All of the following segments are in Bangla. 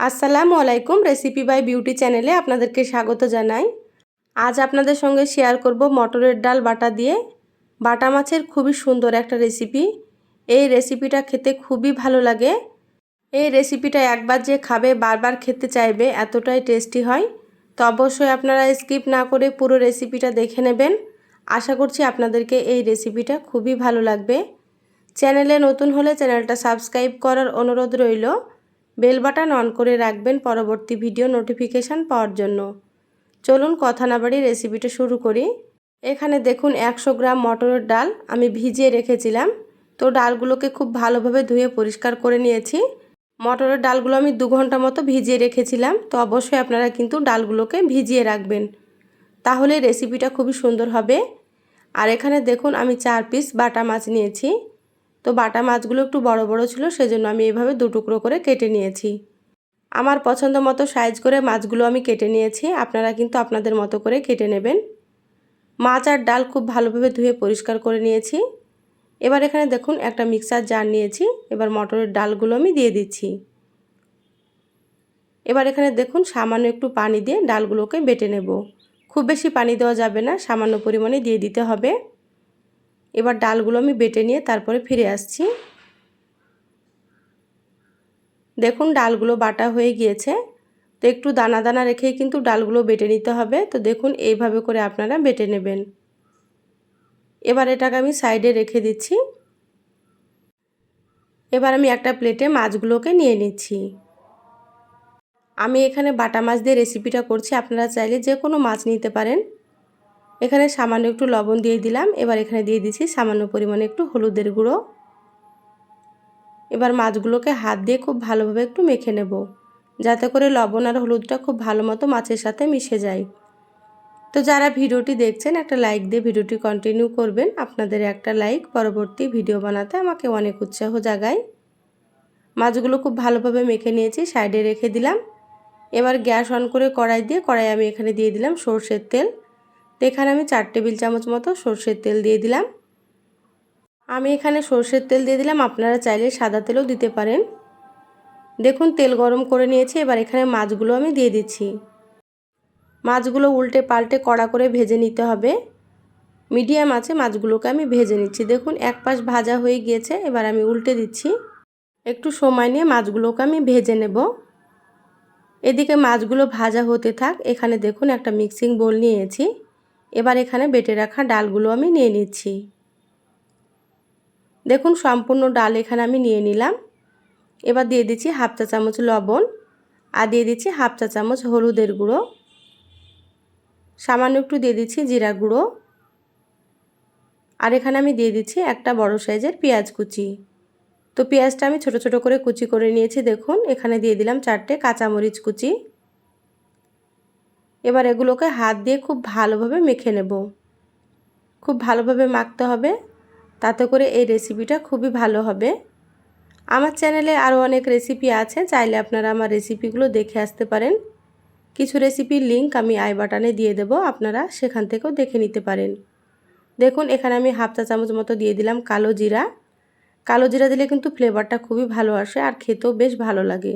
আসসালামু আলাইকুম রেসিপি বাই বিউটি চ্যানেলে আপনাদেরকে স্বাগত জানাই। আজ আপনাদের সঙ্গে শেয়ার করব মটরের ডাল বাটা দিয়ে। বাটা মাছের খুবই সুন্দর একটা রেসিপি এই রেসিপিটা খেতে খুবই ভালো লাগে। এই রেসিপিটা একবার যে খাবে, বারবার খেতে চাইবে, এতটাই টেস্টি হয়। তো অবশ্যই আপনারা স্কিপ না করে পুরো রেসিপিটা দেখে নেবেন। আশা করছি আপনাদেরকে এই রেসিপিটা খুবই ভালো লাগবে। চ্যানেলে নতুন হলে চ্যানেলটা সাবস্ক্রাইব করার অনুরোধ রইল। বেল বাটন অন করে রাখবেন পরবর্তী ভিডিও নোটিফিকেশান পাওয়ার জন্য। চলুন কথা না বাড়ি রেসিপিটা শুরু করি। এখানে দেখুন একশো গ্রাম মটরের ডাল আমি ভিজিয়ে রেখেছিলাম। তো ডালগুলোকে খুব ভালোভাবে ধুয়ে পরিষ্কার করে নিয়েছি। মটরের ডালগুলো আমি দু ঘণ্টা মতো ভিজিয়ে রেখেছিলাম। তো অবশ্যই আপনারা কিন্তু ডালগুলোকে ভিজিয়ে রাখবেন। তাহলে রেসিপিটা খুবই সুন্দর হবে। আর এখানে দেখুন আমি চার পিস বাটা মাছ নিয়েছি। তো বাটা মাছগুলো একটু বড় বড় ছিল, সেজন্য আমি এইভাবে দু টুকরো করে কেটে নিয়েছি। আমার পছন্দ মতো সাইজ করে মাছগুলো আমি কেটে নিয়েছি, আপনারা কিন্তু আপনাদের মতো করে কেটে নেবেন। মাছ আর ডাল খুব ভালোভাবে ধুয়ে পরিষ্কার করে নিয়েছি। এবার এখানে দেখুন, একটা মিক্সার জার নিয়েছি, এবার মটরের ডালগুলো আমি দিয়ে দিচ্ছি। এবার এখানে দেখুন, সামান্য একটু পানি দিয়ে ডালগুলোকে বেটে নেব। খুব বেশি পানি দেওয়া যাবে না, সামান্য পরিমাণে দিয়ে দিতে হবে। এবার ডালগুলো আমি বেটে নিয়ে তারপরে ফিরে আসছি। দেখুন ডালগুলো বাটা হয়ে গিয়েছে। তো একটু দানা দানা রেখেই কিন্তু ডালগুলো বেটে নিতে হবে। তো দেখুন এইভাবে করে আপনারা বেটে নেবেন। এবার এটাকে আমি সাইডে রেখে দিচ্ছি। এবার আমি একটা প্লেটে মাছগুলোকে নিয়ে নিচ্ছি। আমি এখানে বাটা মাছ দিয়ে রেসিপিটা করছি। আপনারা চাইলে যে কোনো মাছ নিতে পারেন। এখানে সামান্য একটু লবণ দিয়ে দিলাম। এবার এখানে দিয়ে দিচ্ছি সামান্য পরিমাণে একটু হলুদের গুঁড়ো। এবার মাছগুলোকে হাত দিয়ে খুব ভালোভাবে একটু মেখে নেব, যাতে করে লবণ আর হলুদটা খুব ভালো মতো মাছের সাথে মিশে যায়। তো যারা ভিডিওটি দেখছেন, একটা লাইক দিয়ে ভিডিওটি কন্টিনিউ করবেন। আপনাদের একটা লাইক পরবর্তী ভিডিও বানাতে আমাকে অনেক উৎসাহ জাগায়। মাছগুলো খুব ভালোভাবে মেখে নিয়েছি, সাইডে রেখে দিলাম। এবার গ্যাস অন করে কড়াই দিয়ে, কড়াই আমি এখানে দিয়ে দিলাম সর্ষের তেল। তো এখানে আমি চার টেবিল চামচ মতো সর্ষের তেল দিয়ে দিলাম। আমি এখানে সর্ষের তেল দিয়ে দিলাম, আপনারা চাইলে সাদা তেলও দিতে পারেন। দেখুন, তেল গরম করে নিয়েছি, এবার এখানে মাছগুলো আমি দিয়ে দিচ্ছি। মাছগুলো উল্টে পাল্টে কড়া করে ভেজে নিতে হবে। মিডিয়াম আছে, মাছগুলোকে আমি ভেজে নিচ্ছি। দেখুন, এক পাশ ভাজা হয়ে গিয়েছে, এবার আমি উল্টে দিচ্ছি। একটু সময় নিয়ে মাছগুলোকে আমি ভেজে নেব। এদিকে মাছগুলো ভাজা হতে থাক, এখানে দেখুন, একটা মিক্সিং বোল নিয়েছি। এবার এখানে বেটে রাখা ডালগুলো আমি নিয়ে নিচ্ছি। দেখুন, সম্পূর্ণ ডাল এখানে আমি নিয়ে নিলাম। এবার দিয়ে দিচ্ছি হাফ চা চামচ লবণ আর দিয়ে দিচ্ছি হাফ চা চামচ হলুদের গুঁড়ো। সামান্য একটু দিয়ে দিচ্ছি জিরা গুঁড়ো। আর এখানে আমি দিয়ে দিচ্ছি একটা বড় সাইজের পেঁয়াজ কুচি। তো পেঁয়াজটা আমি ছোট ছোট করে কুচি করে নিয়েছি, দেখুন। এখানে দিয়ে দিলাম চারটে কাঁচামরিচ কুচি। এবার এগুলোকে হাত দিয়ে খুব ভালোভাবে মেখে নেব। খুব ভালোভাবে মাখতে হবে। তাতে করে এই রেসিপিটা খুবই ভালো হবে। আমার চ্যানেলে আরও অনেক রেসিপি আছে, চাইলে আপনারা আমার রেসিপিগুলো দেখে আসতে পারেন। কিছু রেসিপির লিঙ্ক আমি আই বাটনে দিয়ে দেব, আপনারা সেখান থেকেও দেখে নিতে পারেন। দেখুন, এখানে আমি হাফ চা চামচ মতো দিয়ে দিলাম কালো জিরা। কালো জিরা দিলে কিন্তু ফ্লেভারটা খুবই ভালো আসে আর খেতেও বেশ ভালো লাগে।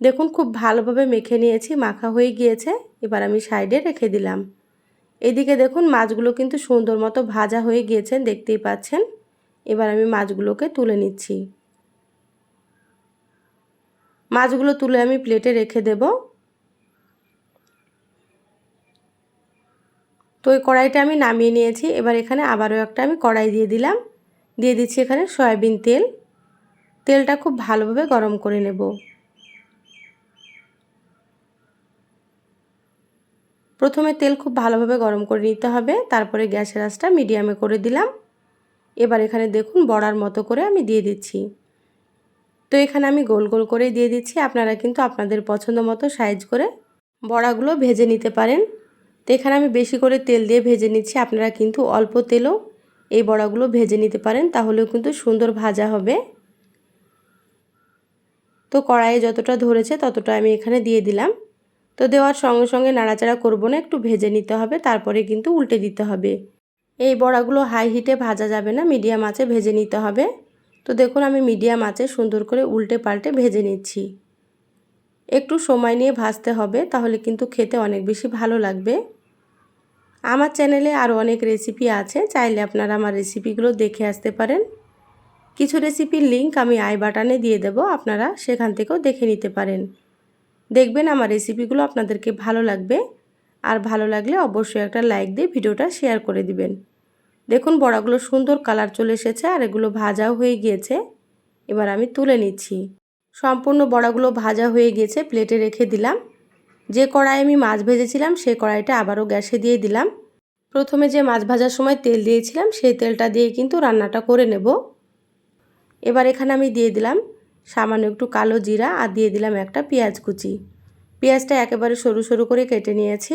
দেখুন, খুব ভালোভাবে মেখে নিয়েছি, মাখা হয়ে গিয়েছে, এবার আমি সাইডে রেখে দিলাম। এদিকে দেখুন, মাছগুলো কিন্তু সুন্দর মতো ভাজা হয়ে গিয়েছে, দেখতেই পাচ্ছেন। এবার আমি মাছগুলোকে তুলে নিচ্ছি। মাছগুলো তুলে আমি প্লেটে রেখে দেব। তো ওই কড়াইটা আমি নামিয়ে নিয়েছি, এবার এখানে আবারও একটা আমি কড়াই দিয়ে দিলাম। দিয়ে দিচ্ছি এখানে সয়াবিন তেল। তেলটা খুব ভালোভাবে গরম করে নেব। প্রথমে তেল খুব ভালোভাবে গরম করে নিতে হবে, তারপরে গ্যাসের আঁচটা মিডিয়ামে করে দিলাম। এবার এখানে দেখুন বড়ার মতো করে আমি দিয়ে দিচ্ছি। তো এখানে আমি গোল গোল করে দিয়ে দিচ্ছি, আপনারা কিন্তু আপনাদের পছন্দ মতো সাইজ করে বড়াগুলো ভেজে নিতে পারেন। তো এখানে আমি বেশি করে তেল দিয়ে ভেজে নিচ্ছি, আপনারা কিন্তু অল্প তেলও এই বড়াগুলো ভেজে নিতে পারেন, তাহলেও কিন্তু সুন্দর ভাজা হবে। তো কড়াইয়ে যতটা ধরেছে ততটা আমি এখানে দিয়ে দিলাম। তো দেওয়ার সঙ্গে সঙ্গে নাড়াচাড়া করব না, একটু ভেজে নিতে হবে, তারপরে কিন্তু উল্টে দিতে হবে। এই বড়াগুলো হাই হিটে ভাজা যাবে না মিডিয়াম আঁচে ভেজে নিতে হবে। তো দেখুন, আমি মিডিয়াম আঁচে সুন্দর করে উল্টে পাল্টে ভেজে নিচ্ছি। একটু সময় নিয়ে ভাজতে হবে, তাহলে কিন্তু খেতে অনেক বেশি ভালো লাগবে। আমার চ্যানেলে আরও অনেক রেসিপি আছে, চাইলে আপনারা আমার রেসিপিগুলো দেখে আসতে পারেন। কিছু রেসিপির লিঙ্ক আমি আই বাটানে দিয়ে দেব, আপনারা সেখান থেকেও দেখে নিতে পারেন। দেখবেন আমার রেসিপিগুলো আপনাদেরকে ভালো লাগবে। আর ভালো লাগলে অবশ্যই একটা লাইক দিয়ে ভিডিওটা শেয়ার করে দিবেন। দেখুন বড়াগুলো সুন্দর কালার চলে এসেছে আর এগুলো ভাজাও হয়ে গিয়েছে। এবার আমি তুলে নিচ্ছি। সম্পূর্ণ বড়াগুলো ভাজা হয়ে গিয়েছে প্লেটে রেখে দিলাম। যে কড়াই আমি মাছ ভেজেছিলাম সেই কড়াইটা আবারও গ্যাসে দিয়ে দিলাম। প্রথমে যে মাছ ভাজার সময় তেল দিয়েছিলাম, সেই তেলটা দিয়ে কিন্তু রান্নাটা করে নেব। এবার এখানে আমি দিয়ে দিলাম সামান্য একটু কালো জিরা আর দিয়ে দিলাম একটা পেঁয়াজ কুচি। পেঁয়াজটা একেবারে সরু সরু করে কেটে নিয়েছি।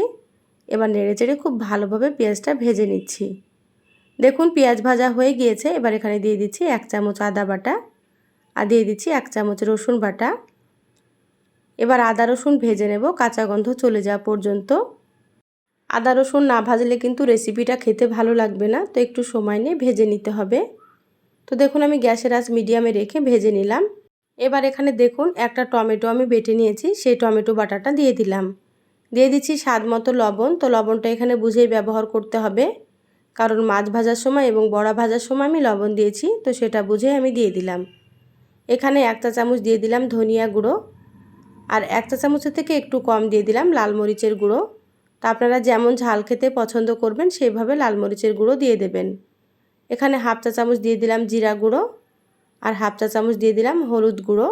এবার নেড়ে চেড়ে খুব ভালোভাবে পেঁয়াজটা ভেজে নিচ্ছি। দেখুন, পেঁয়াজ ভাজা হয়ে গিয়েছে। এবার এখানে দিয়ে দিচ্ছি এক চামচ আদা বাটা আর দিয়ে দিচ্ছি এক চামচ রসুন বাটা। এবার আদা রসুন ভেজে নেব, কাঁচা গন্ধ চলে যাওয়া পর্যন্ত। আদা রসুন না ভাজলে কিন্তু রেসিপিটা খেতে ভালো লাগবে না, তো একটু সময় নিয়ে ভেজে নিতে হবে। তো দেখুন, আমি গ্যাসের আঁচ মিডিয়ামে রেখে ভেজে নিলাম। এবার এখানে দেখুন একটা টমেটো আমি বেটে নিয়েছি, সেই টমেটো বাটাটা দিয়ে দিলাম। দিয়ে দিচ্ছি স্বাদ মতো লবণ, তো লবণটা এখানে বুঝেই ব্যবহার করতে হবে। কারণ মাছ ভাজার সময় এবং বড়া ভাজার সময় আমি লবণ দিয়েছি, তো সেটা বুঝে আমি দিয়ে দিলাম। এখানে একটা চামচ দিয়ে দিলাম ধনিয়া গুঁড়ো, আর একটা চামচের থেকে একটু কম দিয়ে দিলাম লাল মরিচের গুঁড়ো। তা আপনারা যেমন ঝাল খেতে পছন্দ করবেন সেইভাবে লাল মরিচের গুঁড়ো দিয়ে দেবেন। এখানে হাফ চা চামচ দিয়ে দিলাম জিরা গুঁড়ো আর হাফ চা চামচ দিয়ে দিলাম হলুদ গুঁড়ো।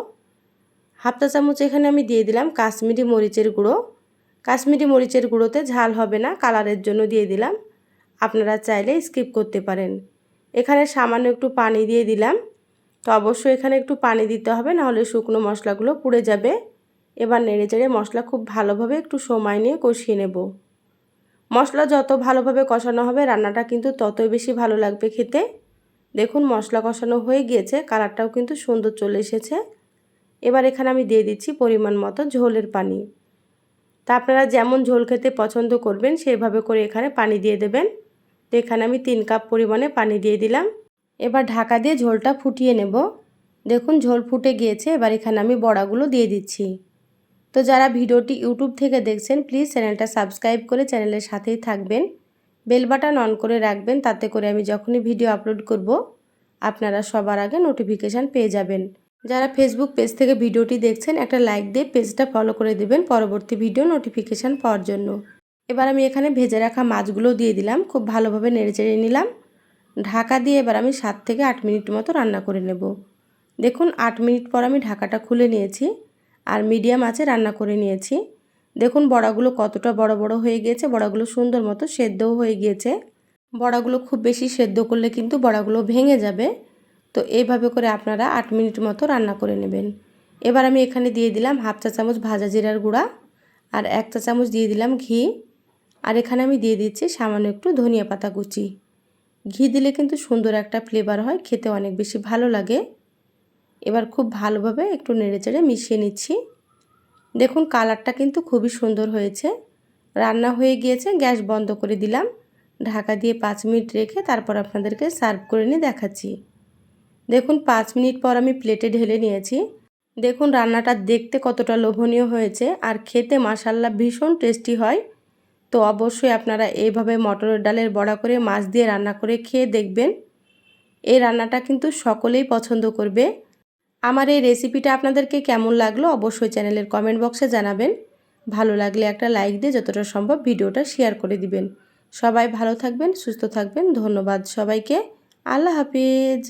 হাফ চা চামচ এখানে আমি দিয়ে দিলাম কাশ্মীরি মরিচের গুঁড়ো। কাশ্মীরি মরিচের গুঁড়োতে ঝাল হবে না, কালারের জন্য দিয়ে দিলাম। আপনারা চাইলে স্কিপ করতে পারেন। এখানে সামান্য একটু পানি দিয়ে দিলাম। তো অবশ্যই এখানে একটু পানি দিতে হবে, নাহলে শুকনো মশলাগুলো পুড়ে যাবে। এবার নেড়ে চেড়ে মশলা খুব ভালোভাবে একটু সময় নিয়ে কষিয়ে নেব। মশলা যত ভালোভাবে কষানো হবে, রান্নাটা কিন্তু ততই বেশি ভালো লাগবে খেতে। দেখুন, মশলা কষানো হয়ে গিয়েছে, কালারটাও কিন্তু সুন্দর চলে এসেছে। এবার এখানে আমি দিয়ে দিচ্ছি পরিমাণ মতো ঝোলের পানি। তা আপনারা যেমন ঝোল খেতে পছন্দ করবেন সেইভাবে করে এখানে পানি দিয়ে দেবেন। তো এখানে আমি তিন কাপ পরিমাণে পানি দিয়ে দিলাম। এবার ঢাকা দিয়ে ঝোলটা ফুটিয়ে নেব। দেখুন, ঝোল ফুটে গিয়েছে, এবার এখানে আমি বড়াগুলো দিয়ে দিচ্ছি। তো যারা ভিডিওটি ইউটিউব থেকে দেখছেন, প্লিজ চ্যানেলটা সাবস্ক্রাইব করে চ্যানেলের সাথেই থাকবেন। বেল বাটন অন করে রাখবেন, তাতে করে আমি যখনই ভিডিও আপলোড করব, আপনারা সবার আগে নোটিফিকেশান পেয়ে যাবেন। যারা ফেসবুক পেজ থেকে ভিডিওটি দেখছেন, একটা লাইক দিয়ে পেজটা ফলো করে দেবেন পরবর্তী ভিডিও নোটিফিকেশান পাওয়ার জন্য। এবার আমি এখানে ভেজে রাখা মাছগুলো দিয়ে দিলাম, খুব ভালোভাবে নেড়ে চেড়ে নিলাম। ঢাকা দিয়ে এবার আমি সাত থেকে আট মিনিট মতো রান্না করে নেব। দেখুন, আট মিনিট পর আমি ঢাকাটা খুলে নিয়েছি, আর মিডিয়াম আছে, রান্না করে নিয়েছি। দেখুন, বড়াগুলো কতটা বড় বড় হয়ে গিয়েছে, বড়াগুলো সুন্দর মতো সেদ্ধও হয়ে গিয়েছে। বড়াগুলো খুব বেশি সেদ্ধ করলে কিন্তু বড়াগুলো ভেঙে যাবে। তো এইভাবে করে আপনারা আট মিনিট মতো রান্না করে নেবেন। এবার আমি এখানে দিয়ে দিলাম হাফ চা চামচ ভাজা জিরার গুঁড়া আর এক চা চামচ দিয়ে দিলাম ঘি। আর এখানে আমি দিয়ে দিচ্ছি সামান্য একটু ধনিয়া পাতা কুচি। ঘি দিলে কিন্তু সুন্দর একটা ফ্লেভার হয়, খেতে অনেক বেশি ভালো লাগে। এবার খুব ভালোভাবে একটু নেড়েচেড়ে মিশিয়ে নিচ্ছি। দেখুন, কালারটা কিন্তু খুবই সুন্দর হয়েছে। রান্না হয়ে গিয়েছে, গ্যাস বন্ধ করে দিলাম। ঢাকা দিয়ে পাঁচ মিনিট রেখে তারপর আপনাদেরকে সার্ভ করে নিয়ে দেখাচ্ছি। দেখুন, পাঁচ মিনিট পর আমি প্লেটে ঢেলে নিয়েছি। দেখুন, রান্নাটা দেখতে কতটা লোভনীয় হয়েছে আর খেতে মাসাল্লা ভীষণ টেস্টি হয়। তো অবশ্যই আপনারা এইভাবে মটরের ডালের বড়া করে মাছ দিয়ে রান্না করে খেয়ে দেখবেন। এই রান্নাটা কিন্তু সকলেই পছন্দ করবে। আমার এই রেসিপিটা আপনাদেরকে কেমন লাগল অবশ্যই চ্যানেলের কমেন্ট বক্সে জানাবেন। ভালো লাগলে একটা লাইক দিয়ে যতটা সম্ভব ভিডিওটা শেয়ার করে দিবেন। সবাই ভালো থাকবেন, সুস্থ থাকবেন। ধন্যবাদ সবাইকে। আল্লাহ হাফিজ।